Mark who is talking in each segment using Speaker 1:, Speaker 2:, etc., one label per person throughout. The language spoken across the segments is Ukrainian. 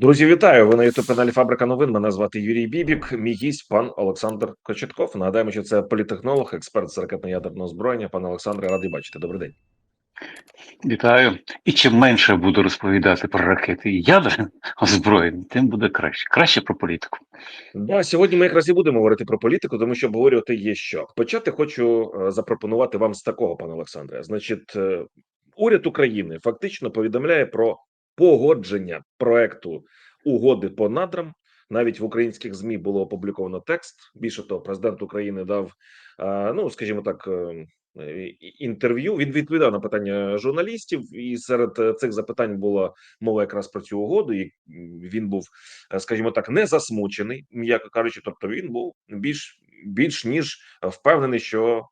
Speaker 1: Друзі, вітаю! Ви на youtube каналі Фабрика новин. Мене звати Юрій Бібік. Мій гість пан Олександр Кочетков. Нагадаємо, що це політехнолог, експерт з ракетно-ядерного озброєння. Пане Олександре, радий бачити. Добрий день.
Speaker 2: Вітаю. І чим менше буду розповідати про ракети і ядерне озброєння, тим буде краще. Краще про політику.
Speaker 1: Да, сьогодні ми якраз і будемо говорити про політику, тому що обговорювати є що. Почати хочу е, запропонувати вам з такого, пане Олександре. Значить, е, уряд України фактично повідомляє про погодження проекту угоди по надрам. Навіть в українських змі було опубліковано текст. Більше того, президент України дав, е, ну скажімо так, е, інтерв'ю. Він відповідав на питання журналістів, і серед е, цих запитань була мова якраз про цю угоду. І він був, скажімо так, не засмучений, м'яко кажучи. Тобто він був більш більш ніж впевнений, що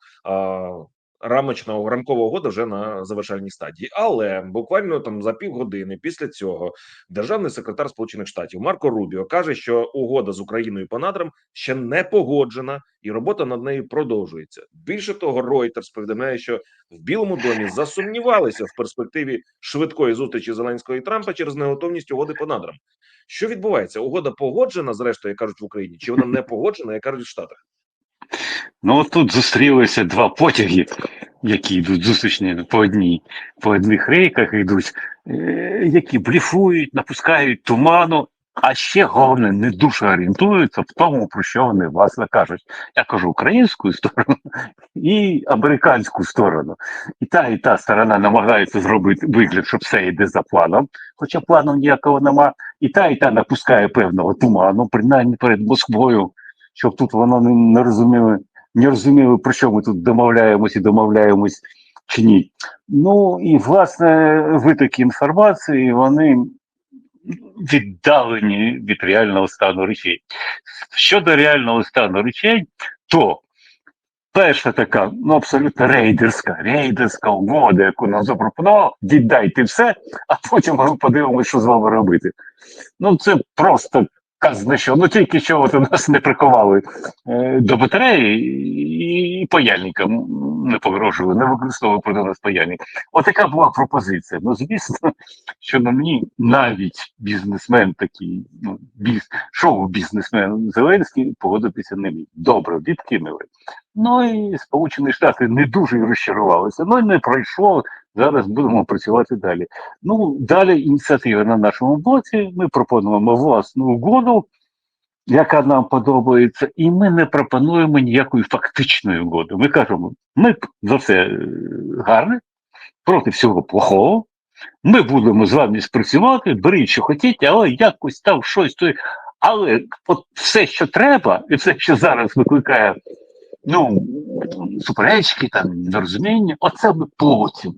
Speaker 1: а, рамочна рамкова угода вже на завершальній стадії. Але буквально там за півгодини після цього державний секретар Сполучених Штатів Марко Рубіо каже, що угода з Україною по надрам ще не погоджена, і робота над нею продовжується. Більше того, Reuters повідомляє, що в Білому домі засумнівалися в перспективі швидкої зустрічі Зеленського і Трампа через неготовність угоди по надрам. Що відбувається? Угода погоджена, зрештою, кажуть в Україні, чи вона не погоджена, як кажуть в Штатах?
Speaker 2: Ну от тут зустрілися два потяги, які йдуть зустрічні по одній, по одних рейках йдуть, е, які бліфують, напускають туману. А ще головне, не дуже орієнтуються в тому, про що вони власне кажуть. Я кажу українську сторону і американську сторону. І та, і та сторона намагається зробити вигляд, що все йде за планом, хоча плану ніякого нема. І та, і та напускає певного туману, принаймні перед Москвою, щоб тут воно не, не розуміли, не розуміли, про що ми тут домовляємось і домовляємось чи ні. Ну і власне витоки інформації вони віддалені від реального стану речей. Щодо реального стану речей, то перша така, ну абсолютно рейдерська, рейдерська угода, яку нам запропонував, віддайте все, а потім ми подивимося, що з вами робити. Ну це просто казне що. Ну тільки що от у нас не приковали е, до батареї і, паяльникам не погрожували, не використовували проти нас паяльник. Отака була пропозиція. Ну, звісно, що на мені навіть бізнесмен такий, ну, біз, шоу-бізнесмен Зеленський погодитися не міг. Добре, відкинули. Ну і Сполучені Штати не дуже розчарувалися. Ну і не пройшло. Зараз будемо працювати далі. Ну, далі ініціатива на нашому боці. Ми пропонуємо власну угоду, яка нам подобається, і ми не пропонуємо ніякої фактичної угоди. Ми кажемо, ми за все е, гарне, проти всього плохого. Ми будемо з вами спрацювати, беріть, що хотіть, але якось там щось. То... Але от все, що треба, і все, що зараз викликає ну, суперечки, там, нерозуміння, оце ми потім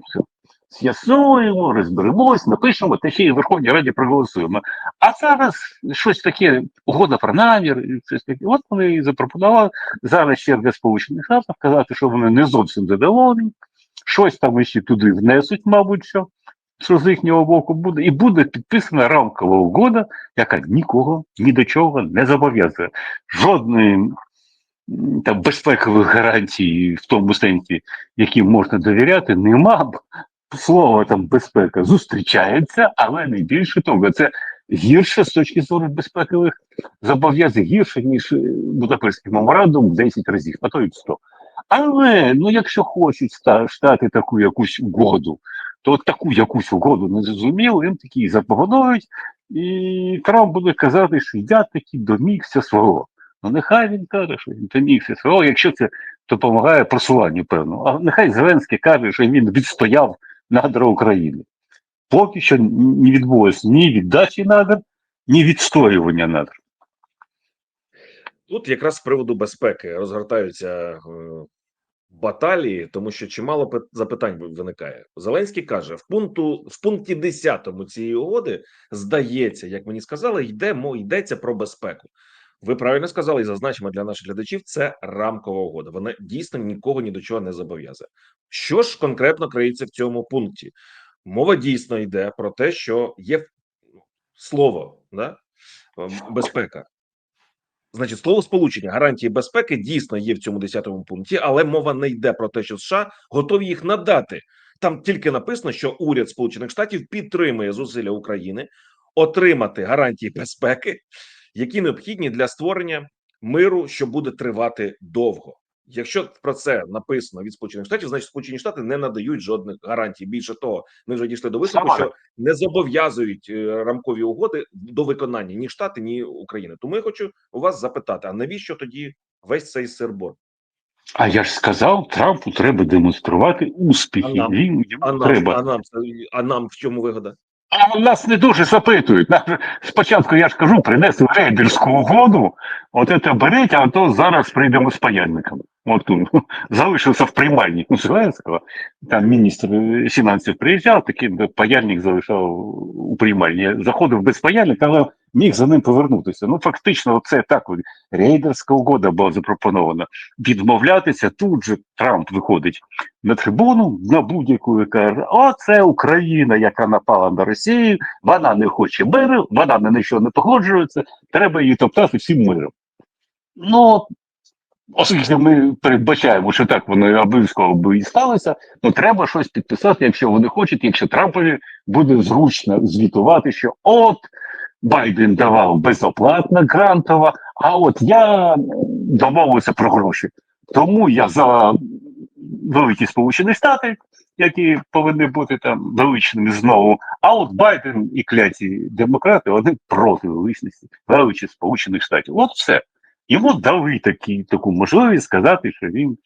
Speaker 2: з'ясуємо, розберемось, напишемо, та ще й в Верховній Раді проголосуємо. А зараз щось таке, угода про намір, щось таке. От вони і запропонували зараз черга Сполучених Штатів казати, що вони не зовсім задоволені, щось там ще туди внесуть, мабуть, що. Що з їхнього боку буде, і буде підписана рамкова угода, яка нікого ні до чого не зобов'язує. Жодної там безпекових гарантій в тому сенсі, яким можна довіряти, нема. Слово там безпека зустрічається, але не більше того. Це гірше з точки зору безпекових зобов'язань, гірше, ніж е, Будапештський меморандум в 10 разів, а то й в 100. Але ну, якщо хочуть ста- штати таку якусь угоду, то от таку якусь угоду не зрозуміло, їм такі запропонують, і Трамп буде казати, що я таки домігся свого. Ну нехай він каже, що він домігся свого, якщо це допомагає просуванню певно. А нехай Зеленський каже, що він відстояв надра України. Поки що не відбулося ні віддачі надр, ні відстоювання надр.
Speaker 1: Тут якраз з приводу безпеки розгортаються е, баталії, тому що чимало запитань виникає. Зеленський каже: в пункту в пункті 10 цієї угоди здається, як мені сказали, йде йдеться про безпеку. Ви правильно сказали і зазначимо для наших глядачів. Це рамкова угода. Вона дійсно нікого ні до чого не зобов'язує. Що ж конкретно криється в цьому пункті? Мова дійсно йде про те, що є слово да? е, безпека. Значить, слово сполучення гарантії безпеки дійсно є в цьому 10 пункті, але мова не йде про те, що США готові їх надати. Там тільки написано, що уряд Сполучених Штатів підтримує зусилля України отримати гарантії безпеки, які необхідні для створення миру, що буде тривати довго. Якщо про це написано від Сполучених Штатів, значить Сполучені Штати не надають жодних гарантій. Більше того, ми вже дійшли до висновку, що не зобов'язують е, рамкові угоди до виконання ні Штати, ні Україна. Тому я хочу у вас запитати: а навіщо тоді весь цей сирбор?
Speaker 2: А я ж сказав, Трампу треба демонструвати успіхи.
Speaker 1: А нам?
Speaker 2: Він йому
Speaker 1: А нам,
Speaker 2: треба.
Speaker 1: а нам а нам в чому вигода?
Speaker 2: А нас не дуже запитують. Нас спочатку я ж кажу, принесли рейдерську угоду. От це беріть, а то зараз прийдемо з паяльниками. От тут залишився в приймальні Зеленського. Там міністр фінансів приїжджав, такий паяльник залишав у приймальні. Заходив без паяльника, але міг за ним повернутися. Ну фактично, це так рейдерська угода була запропонована. Відмовлятися тут же Трамп виходить на трибуну на будь-яку і каже: О, це Україна, яка напала на Росію, вона не хоче миру, вона на нічого не погоджується, треба її топтати всім миром. Ну, оскільки ми передбачаємо, що так воно обов'язково би і сталося, то треба щось підписати, якщо вони хочуть, якщо Трампові буде зручно звітувати, що от Байден давав безоплатно грантово, а от я домовився про гроші. Тому я за великі Сполучені Штати, які повинні бути там величними знову. А от Байден і кляті демократи вони проти величності величі Сполучених Штатів. От все. Йому дали такі, таку можливість сказати, що він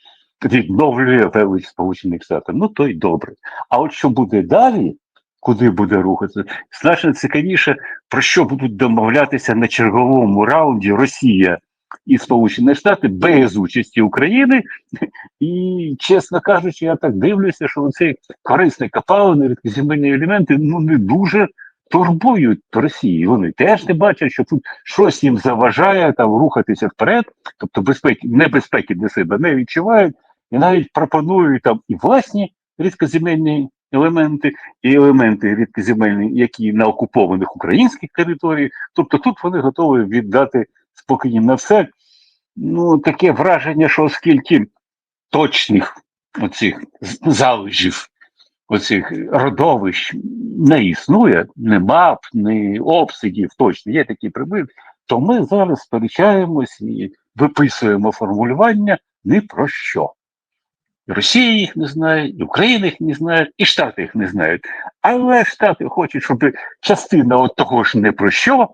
Speaker 2: відновлює велич Сполучених Штатів. Ну то й добре. А от що буде далі? Куди буде рухатися? Значно цікавіше, про що будуть домовлятися на черговому раунді Росія і Сполучені Штати без участі України. І, чесно кажучи, я так дивлюся, що ці корисні копалини, рідкоземельні елементи ну не дуже турбують Росії. Вони теж не бачать, що тут щось їм заважає там рухатися вперед, тобто безпеки, небезпеки для себе не відчувають і навіть пропонують там і власні рідкоземельні елементи, і елементи рідкоземельні, які на окупованих українських територіях. Тобто тут вони готові віддати спокій на все. Ну, таке враження, що оскільки точних оцих залежів, оцих родовищ не існує, не мап, не обсягів точно, є такі приблизно, то ми зараз сперечаємось і виписуємо формулювання ні про що. І Росія їх не знає, і Україна їх не знає, і Штати їх не знають. Але Штати хочуть, щоб частина от того ж не про що,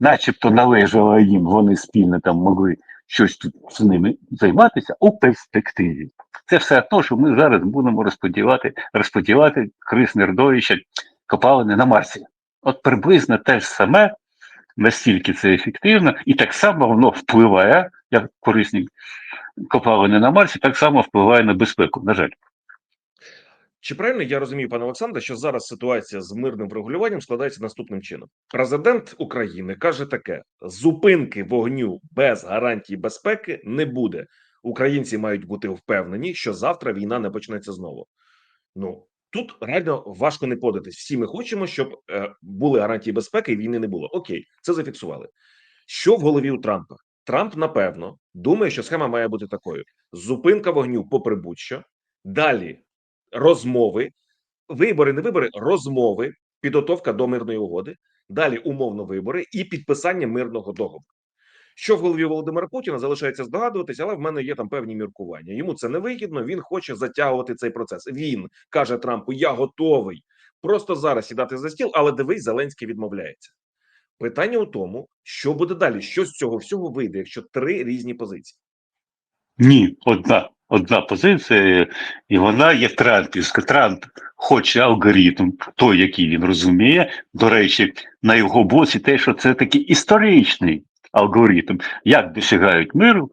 Speaker 2: начебто належала їм, вони спільно там могли щось тут з ними займатися у перспективі. Це все одно, що ми зараз будемо розподіляти, розподіляти корисне родовище копалини на Марсі. От приблизно те ж саме, настільки це ефективно, і так само воно впливає, як корисні копалини на Марсі, так само впливає на безпеку. На жаль.
Speaker 1: Чи правильно я розумію, пане Олександре, що зараз ситуація з мирним врегулюванням складається наступним чином? Президент України каже таке: зупинки вогню без гарантій безпеки не буде. Українці мають бути впевнені, що завтра війна не почнеться знову. Ну тут реально важко не податись. Всі ми хочемо, щоб е, були гарантії безпеки і війни не було. Окей, це зафіксували. Що в голові у Трампа? Трамп, напевно, думає, що схема має бути такою: зупинка вогню, попри будь-що, далі розмови, вибори, не вибори, розмови, підготовка до мирної угоди, далі умовно вибори і підписання мирного договору. Що в голові Володимира Путіна залишається здогадуватись, але в мене є там певні міркування. Йому це не вигідно. Він хоче затягувати цей процес. Він каже Трампу: Я готовий просто зараз сідати за стіл, але дивись, Зеленський відмовляється. Питання у тому, що буде далі, що з цього всього вийде, якщо три різні позиції.
Speaker 2: Ні, одна. Одна позиція, і вона є Трампівська. Трамп хоче алгоритм, той, який він розуміє. До речі, на його боці те, що це такий історичний алгоритм, як досягають миру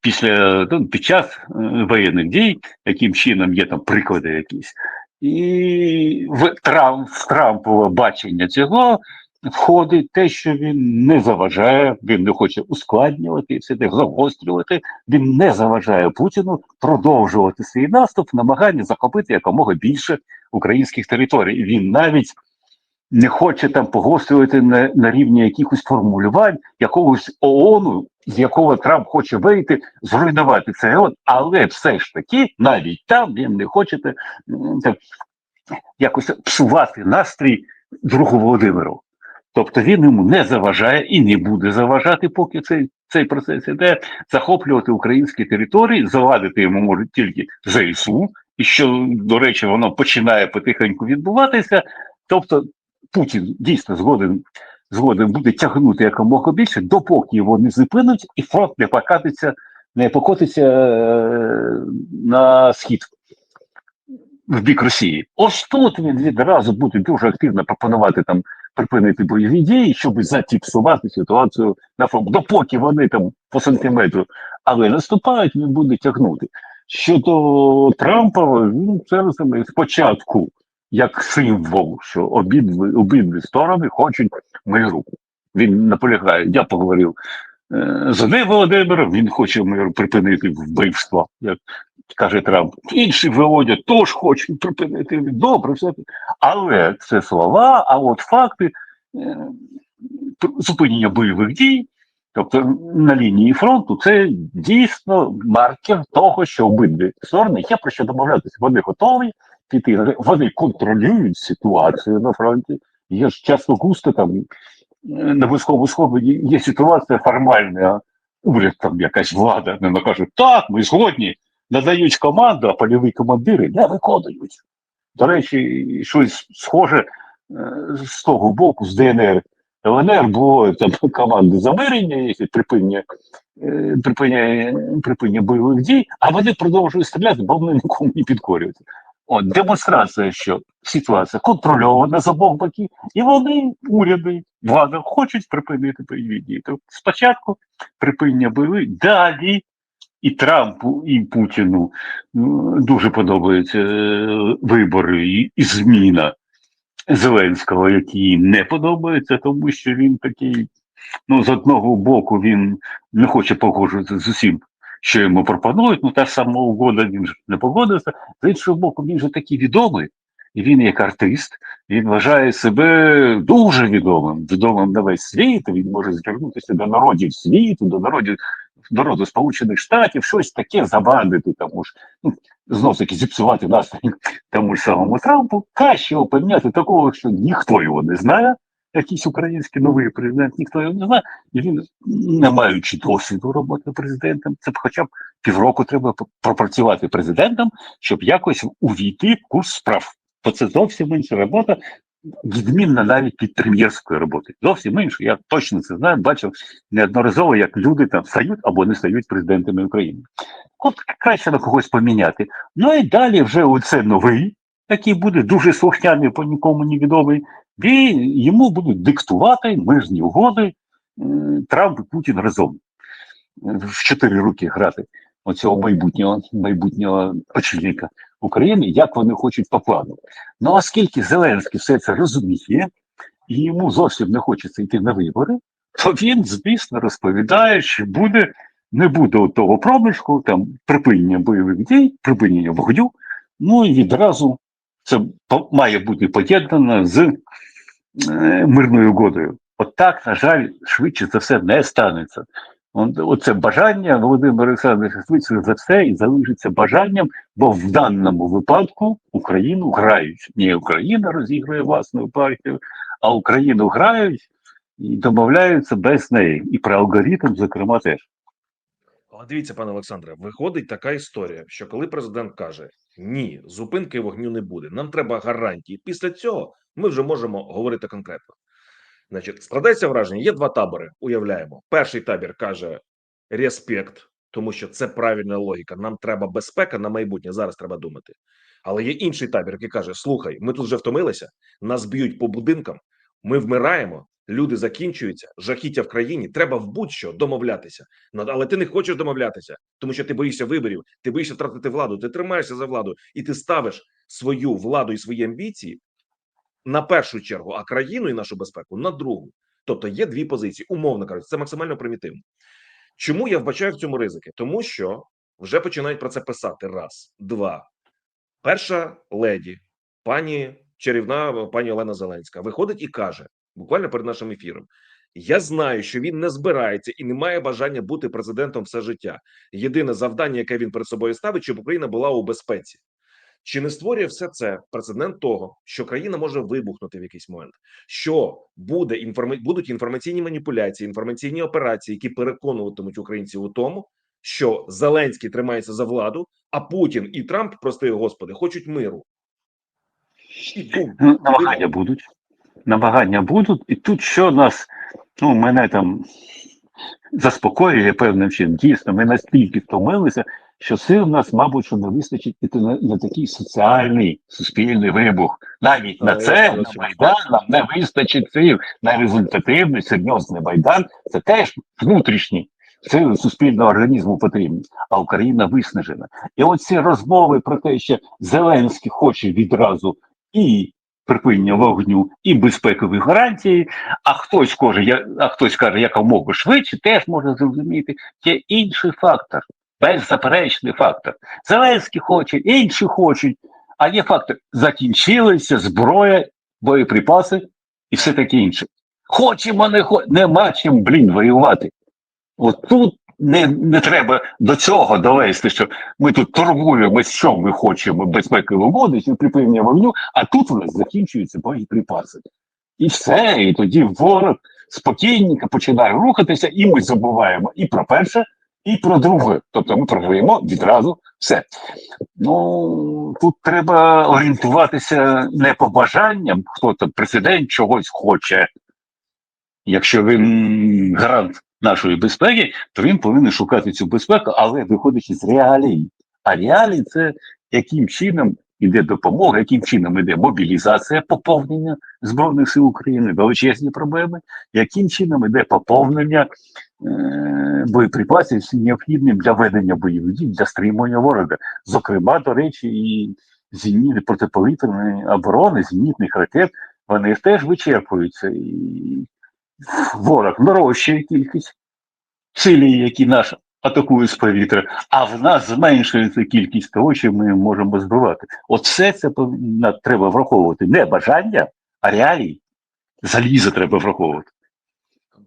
Speaker 2: після ну, під час е, воєнних дій, яким чином є там приклади якісь. І в Трамп, Трампове бачення цього входить те, що він не заважає, він не хоче ускладнювати все те, загострювати. Він не заважає Путіну продовжувати свій наступ, намагання захопити якомога більше українських територій. Він навіть не хоче там погострювати на, на рівні якихось формулювань, якогось ООНу, з якого Трамп хоче вийти, зруйнувати цей ООН, але все ж таки, навіть там він не хоче м, так, якось псувати настрій другу Володимиру. Тобто він йому не заважає і не буде заважати, поки цей, цей процес іде, захоплювати українські території, завадити йому можуть тільки ЗСУ, і що, до речі, воно починає потихеньку відбуватися. Тобто Путін дійсно згоден, згоден буде тягнути якомога більше, допоки його не зупинить, і фронт не покатиться, не покотиться е, на схід в бік Росії. Ось тут він відразу буде дуже активно пропонувати там припинити бойові дії, щоб затіпсувати ситуацію на фронті, допоки вони там по сантиметру, але наступають, він буде тягнути. Щодо Трампа, він розуміє спочатку як символ, що обидві, обидві сторони хочуть миру. Він наполягає, я поговорив е, з Андрієм Володимиром, він хоче миру припинити вбивство, як каже Трамп. Інші виводять, теж хочуть припинити. Добре, все. Але це слова, а от факти е, зупинення бойових дій, тобто на лінії фронту, це дійсно маркер того, що обидві сторони є про що домовлятися. Вони готові піти, вони контролюють ситуацію на фронті. Є ж часто густо там на близькому сході є ситуація формальна, уряд там якась влада, не каже, так, ми згодні, надають команду, а польові командири не виконують. До речі, щось схоже е, з того боку, з ДНР. ЛНР було там команди замирення, припинення, припинення, припинення бойових дій, а вони продовжують стріляти, бо вони нікому не підкорюються. От демонстрація, що ситуація контрольована з обох боків, і вони, уряди, влада, хочуть припинити бойові дії. Тобто спочатку припинення бойових, далі і Трампу, і Путіну ну, дуже подобаються е, вибори і, і зміна Зеленського, який їм не подобається, тому що він такий, ну, з одного боку, він не хоче погоджуватися з усім, що йому пропонують. Ну, та ж сама угода він ж не погодився. З іншого боку, він же такий відомий, і він як артист, він вважає себе дуже відомим, відомим на весь світ. Він може звернутися до народів світу, до народів народу Сполучених Штатів, щось таке забандити, тому ж ну, знов таки зіпсувати настрій тому ж самому Трампу. Його поміняти такого, що ніхто його не знає. Якийсь український новий президент, ніхто його не знає, і він, не маючи досвіду роботи президентом, це б хоча б півроку треба пропрацювати президентом, щоб якось увійти в курс справ. Бо це зовсім інша робота, відмінна навіть від прем'єрської роботи. Зовсім інше. Я точно це знаю, бачив неодноразово, як люди там стають або не стають президентами України. От краще на когось поміняти. Ну і далі вже оце новий, який буде дуже слухняний, по нікому невідомий, і йому будуть диктувати мирні угоди е, Трамп і Путін разом в чотири роки грати оцього майбутнього майбутнього очільника України, як вони хочуть по плану. Ну оскільки Зеленський все це розуміє, і йому зовсім не хочеться йти на вибори, то він, звісно, розповідає, що буде, не буде того проміжку, там припинення бойових дій, припинення вогню, ну і відразу це має бути поєднано з е, мирною угодою. От так, на жаль, швидше за все не станеться. Оце бажання Володимира Олександровича швидше за все і залишиться бажанням, бо в даному випадку Україну грають. Не Україна розігрує власну партію, а Україну грають і домовляються без неї. І про алгоритм, зокрема, теж.
Speaker 1: Але дивіться, пане Олександре, виходить така історія, що коли президент каже: ні, зупинки вогню не буде, нам треба гарантії. Після цього ми вже можемо говорити конкретно. Значить, складається враження, є два табори. Уявляємо. Перший табір каже респект, тому що це правильна логіка. Нам треба безпека на майбутнє. Зараз треба думати. Але є інший табір, який каже: Слухай, ми тут вже втомилися, нас б'ють по будинкам, ми вмираємо, люди закінчуються, жахіття в країні. Треба в будь-що домовлятися. Ну, але ти не хочеш домовлятися, тому що ти боїшся виборів, ти боїшся втратити владу, ти тримаєшся за владу, і ти ставиш свою владу і свої амбіції на першу чергу, а країну і нашу безпеку на другу. Тобто є дві позиції, умовно кажучи, це максимально примітивно. Чому я вбачаю в цьому ризики? Тому що вже починають про це писати. Раз, два. Перша леді, пані чарівна, пані Олена Зеленська, виходить і каже буквально перед нашим ефіром: Я знаю, що він не збирається і не має бажання бути президентом все життя. Єдине завдання, яке він перед собою ставить, щоб Україна була у безпеці. Чи не створює все це прецедент того, що країна може вибухнути в якийсь момент? Що буде інформа... будуть інформаційні маніпуляції, інформаційні операції, які переконуватимуть українців у тому, що Зеленський тримається за владу, а Путін і Трамп, прости господи, хочуть миру. І бум.
Speaker 2: Намагання будуть. Намагання будуть, і тут що нас, ну, мене там заспокоює певним чином. Дійсно, ми настільки втомилися, що сил нас, мабуть, що не вистачить іти на, на такий соціальний суспільний вибух. Навіть на це,
Speaker 1: я
Speaker 2: на Майдан, нам не вистачить сил на результативний, серйозний Майдан. Це теж внутрішні сили суспільного організму потрібні, а Україна виснажена. І оці розмови про те, що Зеленський хоче відразу і припинення вогню, і безпекові гарантії, а хтось каже, я, а хтось каже, якомога швидше, теж можна зрозуміти. Є інший фактор, беззаперечний фактор. Зеленський хоче, інші хочуть, а є фактор, закінчилася зброя, боєприпаси і все таке інше. Хочемо, не хочемо, нема чим, блін, воювати. От тут не, не треба до цього довести, що ми тут торгуємо, що ми хочемо безпекові угоди, чи припинення вогню, а тут у нас закінчуються боєприпаси. І все, і тоді ворог спокійненько починає рухатися, і ми забуваємо і про перше, і про друге. Тобто ми програємо відразу все. Ну тут треба орієнтуватися не по бажанням, хто там президент чогось хоче. Якщо він гарант нашої безпеки, то він повинен шукати цю безпеку, але виходячи з реалій. А реалії це яким чином іде допомога, яким чином іде мобілізація, поповнення Збройних сил України, величезні проблеми, яким чином іде поповнення е- боєприпасів необхідним для ведення бойових дій, для стримування ворога. Зокрема, до речі, і зенітні протиповітряної оборони, зенітних ракет, вони теж вичерпуються. І ворог нарощує кількість силі, які нас атакують з повітря, а в нас зменшується кількість того, що ми можемо збивати. Все це повинно, треба враховувати. Не бажання, а реалії. Залізо треба враховувати.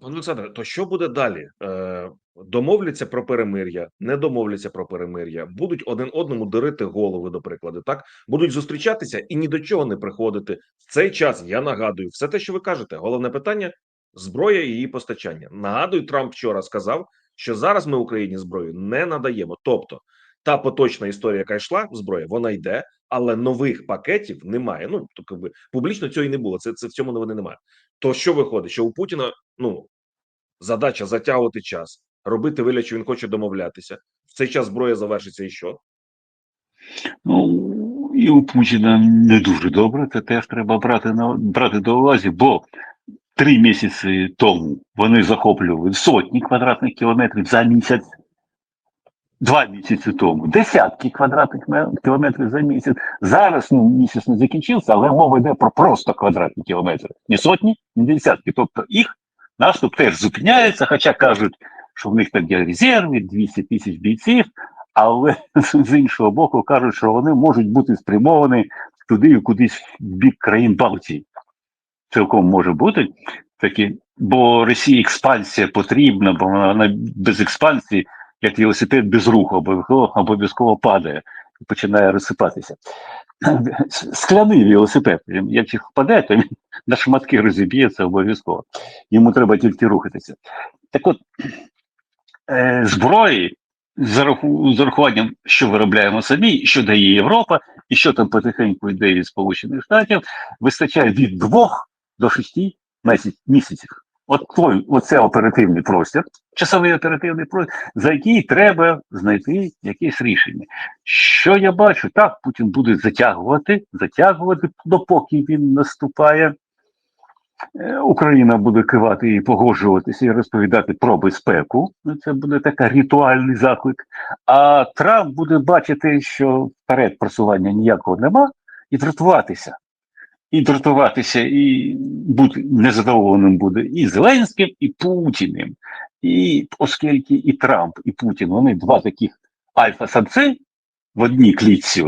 Speaker 1: Пане Олександре, то що буде далі? Е, домовляться про перемир'я, не домовляться про перемир'я, будуть один одному дирити голови, до прикладу, так будуть зустрічатися і ні до чого не приходити в цей час. Я нагадую, все те, що ви кажете, головне питання зброя і її постачання. Нагадую, Трамп вчора сказав, що зараз ми Україні зброю не надаємо. Тобто, та поточна історія, яка йшла в зброї, вона йде, але нових пакетів немає. Ну то якби публічно цього і не було. Це це в цьому новини немає. То що виходить? Що у Путіна ну задача затягувати час, робити вигляд, що він хоче домовлятися. В цей час зброя завершиться, і що
Speaker 2: Ну і у Путіна не дуже добре. Це теж треба брати на брати до уваги, бо три місяці тому вони захоплювали сотні квадратних кілометрів за місяць. Два місяці тому десятки квадратних кілометрів за місяць. Зараз ну, місяць не закінчився, але мова йде про просто квадратні кілометри. Ні сотні, ні десятки. Тобто їх наступ теж зупиняється, хоча кажуть, що в них там є резерви, 200 тисяч бійців, але з іншого боку кажуть, що вони можуть бути спрямовані туди і кудись в бік країн Балтії. Цілком може бути такі, бо Росії експансія потрібна, бо вона, без експансії, як велосипед без руху, обов'язково обов'язково падає і починає розсипатися. Скляний велосипед, якщо впаде, то він на шматки розіб'ється обов'язково. Йому треба тільки рухатися. Так от, е, зброї з урахуванням, що виробляємо самі, що дає Європа, і що там потихеньку йде від Сполучених Штатів, вистачає від двох до шести місяців. От той, оце оперативний простір, часовий оперативний простір, за який треба знайти якесь рішення. Що я бачу? Так, Путін буде затягувати, затягувати, допоки він наступає. Е, Україна буде кивати і погоджуватися і розповідати про безпеку. Ну, Це буде такий ритуальний заклик. А Трамп буде бачити, що вперед просування ніякого нема, і дратуватися. І дратуватися, і бути незадоволеним буде і Зеленським, і Путіним. І оскільки і Трамп, і Путін вони два таких альфа-самці в одній клітці,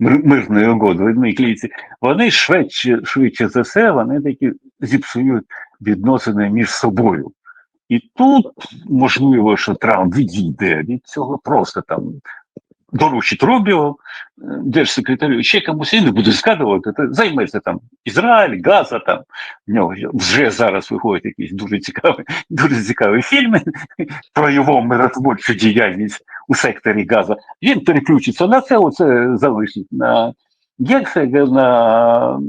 Speaker 2: мир- мирної угоди, в одній клітці, вони швидше, швидше за все, вони такі зіпсують відносини між собою. І тут можливо, що Трамп відійде від цього просто там доручить Рубіо, е, держсекретарю, ще комусь і не буду згадувати, займеться там Ізраїль, Газа, там в нього вже зараз виходять якісь дуже цікаві, дуже цікаві фільми про його миротворчу діяльність у секторі Газа. Він переключиться на це, оце залишить на Гексега, на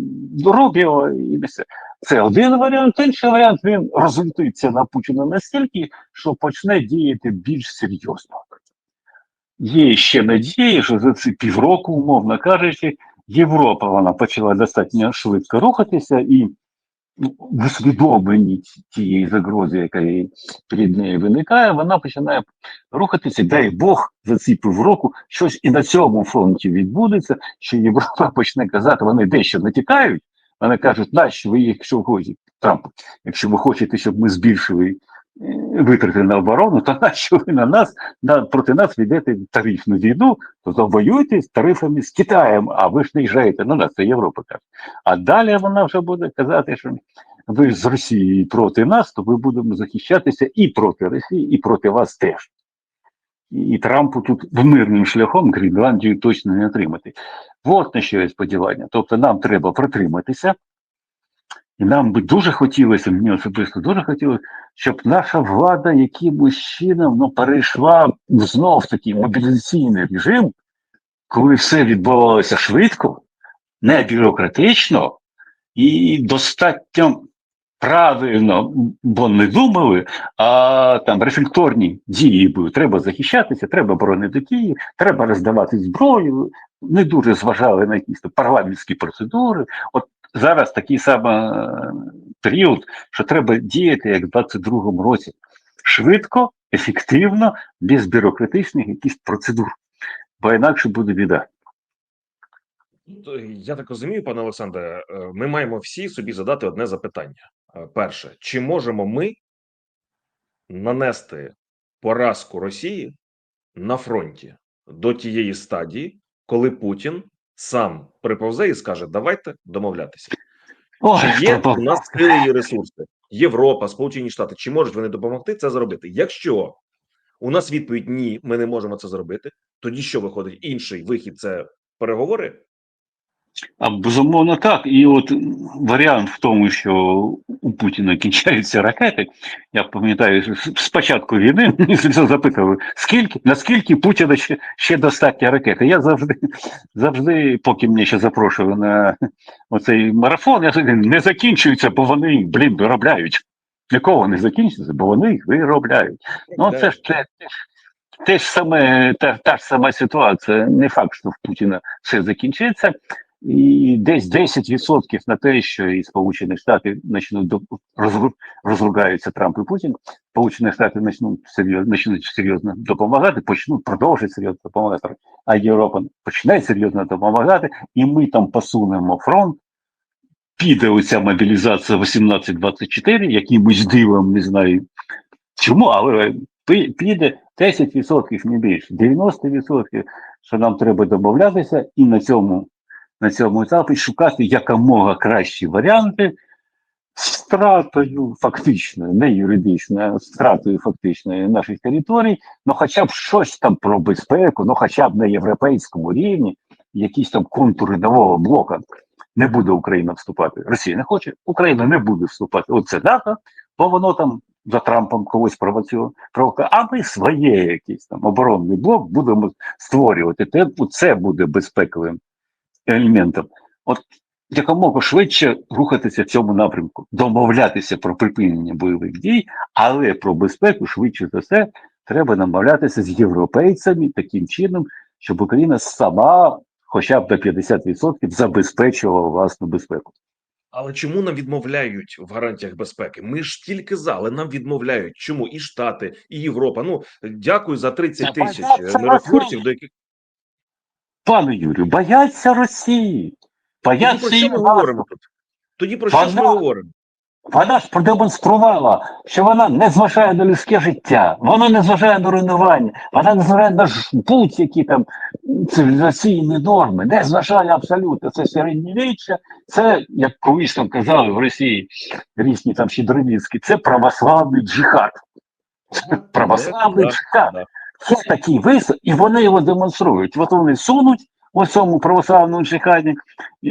Speaker 2: Рубіо і все. Це один варіант. Інший варіант він розлютиться на Путіна настільки, що почне діяти більш серйозно. Є ще надія, що за ці півроку, умовно кажучи, Європа вона почала достатньо швидко рухатися і в усвідомленні тієї загрози, яка їй перед нею виникає, вона починає рухатися. Дай Бог за ці півроку щось і на цьому фронті відбудеться, що Європа почне казати, вони дещо натікають. Вони кажуть, нащо ви, якщо хочете, Трамп, якщо ви хочете, щоб ми збільшили витрати на оборону, то нащо ви на нас на, проти нас ведете тарифну війну, то завоюйте з тарифами з Китаєм, а ви ж не їжджаєте на нас, це Європа каже. А далі вона вже буде казати, що ви ж з Росії проти нас, то ми будемо захищатися і проти Росії, і проти вас теж. І, Трампу тут мирним шляхом Гренландію точно не отримати. От на що є сподівання. Тобто нам треба протриматися, і нам би дуже хотілося, мені особисто дуже хотілося, щоб наша влада якимось чином ну, перейшла знов такий мобілізаційний режим, коли все відбувалося швидко, не бюрократично і достатньо правильно, бо не думали, а там рефлекторні дії були. Треба захищатися, треба боронити Київ, треба роздавати зброю. Не дуже зважали на якісь парламентські процедури. От зараз такий самий е, період, що треба діяти як в 22-му році. Швидко, ефективно, без бюрократичних якихось процедур. Бо інакше буде біда.
Speaker 1: Я так розумію, пане Олександре, е, ми маємо всі собі задати одне запитання. Е, Перше, чи можемо ми нанести поразку Росії на фронті до тієї стадії, коли Путін сам приповзе і скаже: давайте домовлятися.
Speaker 2: Ой,
Speaker 1: Чи є у нас сили і ресурси? Європа, Сполучені Штати, чи можуть вони допомогти це зробити? Якщо у нас відповідь ні, ми не можемо це зробити, тоді що виходить? Інший вихід це переговори.
Speaker 2: А безумовно так. І от варіант в тому, що у Путіна кінчаються ракети. Я пам'ятаю, що з початку війни мені запитували, скільки наскільки Путіна ще, ще достатньо ракети. Я завжди, завжди, поки мене ще запрошували на оцей марафон, я завжди не закінчуються, бо вони їх, блін, виробляють. Нікого не закінчується, бо вони їх виробляють. Ну, це ж те, те ж саме, та, та ж сама ситуація. Не факт, що в Путіна все закінчиться. І десь 10% на те, що і Сполучені Штати почнуть до- розругаються Трамп і Путін. Сполучені Штати почнуть серйозно, почнуть серйозно допомагати, почнуть продовжити серйозно допомагати. А Європа почне серйозно допомагати, і ми там посунемо фронт. Піде оця мобілізація 18-24, якимось дивом, не знаю чому, але піде 10% не більше, 90%, що нам треба домовлятися, і на цьому, на цьому етапі шукати якомога кращі варіанти з втратою фактичною, не юридичною, а з втратою фактичної наших територій, ну хоча б щось там про безпеку, ну хоча б на європейському рівні, якісь там контури нового блока. Не буде Україна вступати. Росія не хоче, Україна не буде вступати. Оце дата, бо воно там за Трампом когось провокує. А ми своє якийсь там оборонний блок будемо створювати. Це буде безпековим елементом. От якомога швидше рухатися в цьому напрямку, домовлятися про припинення бойових дій, але про безпеку швидше за все треба домовлятися з європейцями таким чином, щоб Україна сама, хоча б на 50% забезпечувала власну безпеку.
Speaker 1: Але чому нам відмовляють в гарантіях безпеки? Ми ж тільки за, але нам відмовляють. Чому і Штати, і Європа? Ну дякую за 30 тисяч миротворців, до яких
Speaker 2: Пане Юрію, бояться Росії.
Speaker 1: тоді
Speaker 2: Бояться
Speaker 1: про що ми говоримо тут? Тоді про що ж ми говоримо?
Speaker 2: Вона ж продемонструвала, що вона не зважає на людське життя, вона не зважає на руйнування, вона не зважає на будь-які там цивілізаційні норми, не зважає абсолютно. Це середньовіччя, це, як колись там казали в Росії різні там щедровіцькі, це православний джихад. Православний джихад. Є такий висок, і вони його демонструють. От вони сунуть у цьому православному чеканні, і,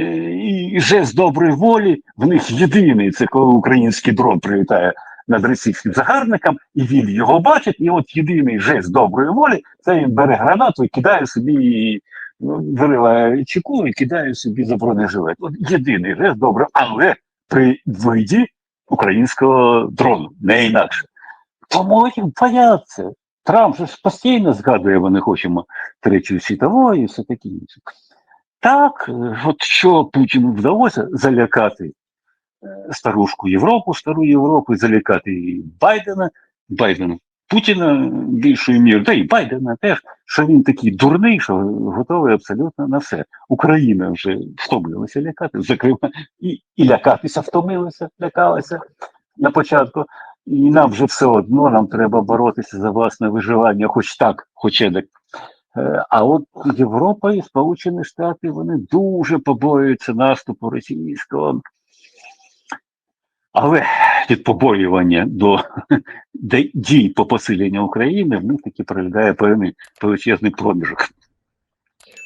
Speaker 2: і жест доброї волі в них єдиний. Це коли український дрон прилітає над російським загарбником, і він його бачить, і от єдиний жест доброї волі це він бере гранату і кидає собі, ну, вириває чеку і кидає собі за бронежилет. От єдиний жест добрий, але при виді українського дрону, не інакше. Тому їх бояться. Трамп же постійно згадує, ми не хочемо Третьої світової і все таке інше. Так, е, от що Путіну вдалося залякати е, старушку Європу, стару Європу, залякати Байдена, Байдена, Путіна більшою мірою, та і Байдена теж, що він такий дурний, що готовий абсолютно на все. Україна вже втомилася лякати, зокрема, і, і лякатися втомилася, лякалася на початку. І нам вже все одно, нам треба боротися за власне виживання, хоч так, хоч едак. Е, А от Європа і Сполучені Штати вони дуже побоюються наступу російського. Але від побоювання до дій по посиленню України в них таки пролягає певний величезний проміжок.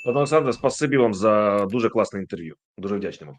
Speaker 1: Пане Олександре, спасибі вам за дуже класне інтерв'ю. Дуже вдячний вам.